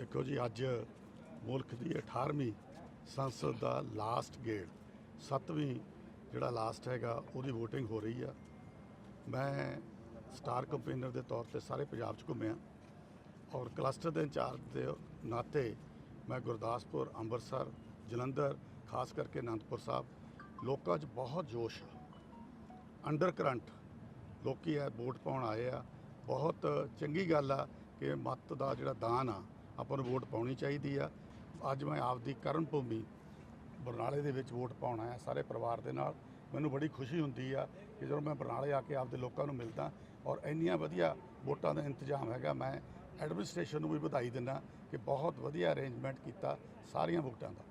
ਦੇਖੋ ਜੀ, ਅੱਜ ਮੁਲਕ ਦੀ 18ਵੀਂ ਸੰਸਦ ਦਾ ਲਾਸਟ ਗੇੜ 7ਵੀਂ ਜਿਹੜਾ ਲਾਸਟ ਹੈਗਾ, ਉਹਦੀ VOTING ਹੋ ਰਹੀ ਆ। ਮੈਂ ਸਟਾਰ ਕੰਪੇਨਰ ਦੇ ਤੌਰ ਤੇ ਸਾਰੇ ਪੰਜਾਬ 'ਚ ਘੁੰਮਿਆ। ਔਰ ਕਲਸਟਰ ਦੇ ਇੰਚਾਰਜ ਦੇ ਨਾਤੇ ਮੈਂ ਗੁਰਦਾਸਪੁਰ, ਅੰਮ੍ਰਿਤਸਰ, ਜਲੰਧਰ, ਖਾਸ ਕਰਕੇ ਅਨੰਦਪੁਰ ਸਾਹਿਬ, ਲੋਕਾਂ 'ਚ ਬਹੁਤ ਜੋਸ਼ ਆ। ਅੰਡਰ ਕਰੰਟ ਲੋਕੀ ਇਹ ਵੋਟ ਪਾਉਣ ਆਏ ਆ। ਬਹੁਤ ਚੰਗੀ ਗੱਲ ਆ ਕਿ ਮਤ ਦਾ ਜਿਹੜਾ ਦਾਨ ਆ ਆਪਾਂ ਨੂੰ ਵੋਟ ਪਾਉਣੀ ਚਾਹੀਦੀ ਆ। ਅੱਜ ਮੈਂ ਆਪਦੀ ਕਰਮ ਭੂਮੀ ਬਰਨਾਲੇ ਦੇ ਵਿੱਚ ਵੋਟ ਪਾਉਣ ਆਇਆ ਸਾਰੇ ਪਰਿਵਾਰ ਦੇ ਨਾਲ। ਮੈਨੂੰ ਬੜੀ ਖੁਸ਼ੀ ਹੁੰਦੀ ਆ ਕਿ ਜਦੋਂ ਮੈਂ ਬਰਨਾਲੇ ਆ ਕੇ ਆਪਦੇ ਲੋਕਾਂ ਨੂੰ ਮਿਲਦਾ ਔਰ ਇੰਨੀਆਂ ਵਧੀਆ ਵੋਟਾਂ ਦਾ ਇੰਤਜ਼ਾਮ ਹੈਗਾ, ਮੈਂ ਐਡਮਿਨਿਸਟ੍ਰੇਸ਼ਨ ਨੂੰ ਵੀ ਵਧਾਈ ਦਿੰਦਾ ਕਿ ਬਹੁਤ ਵਧੀਆ ਅਰੇਂਜਮੈਂਟ ਕੀਤਾ ਸਾਰੀਆਂ ਵੋਟਾਂ ਦਾ।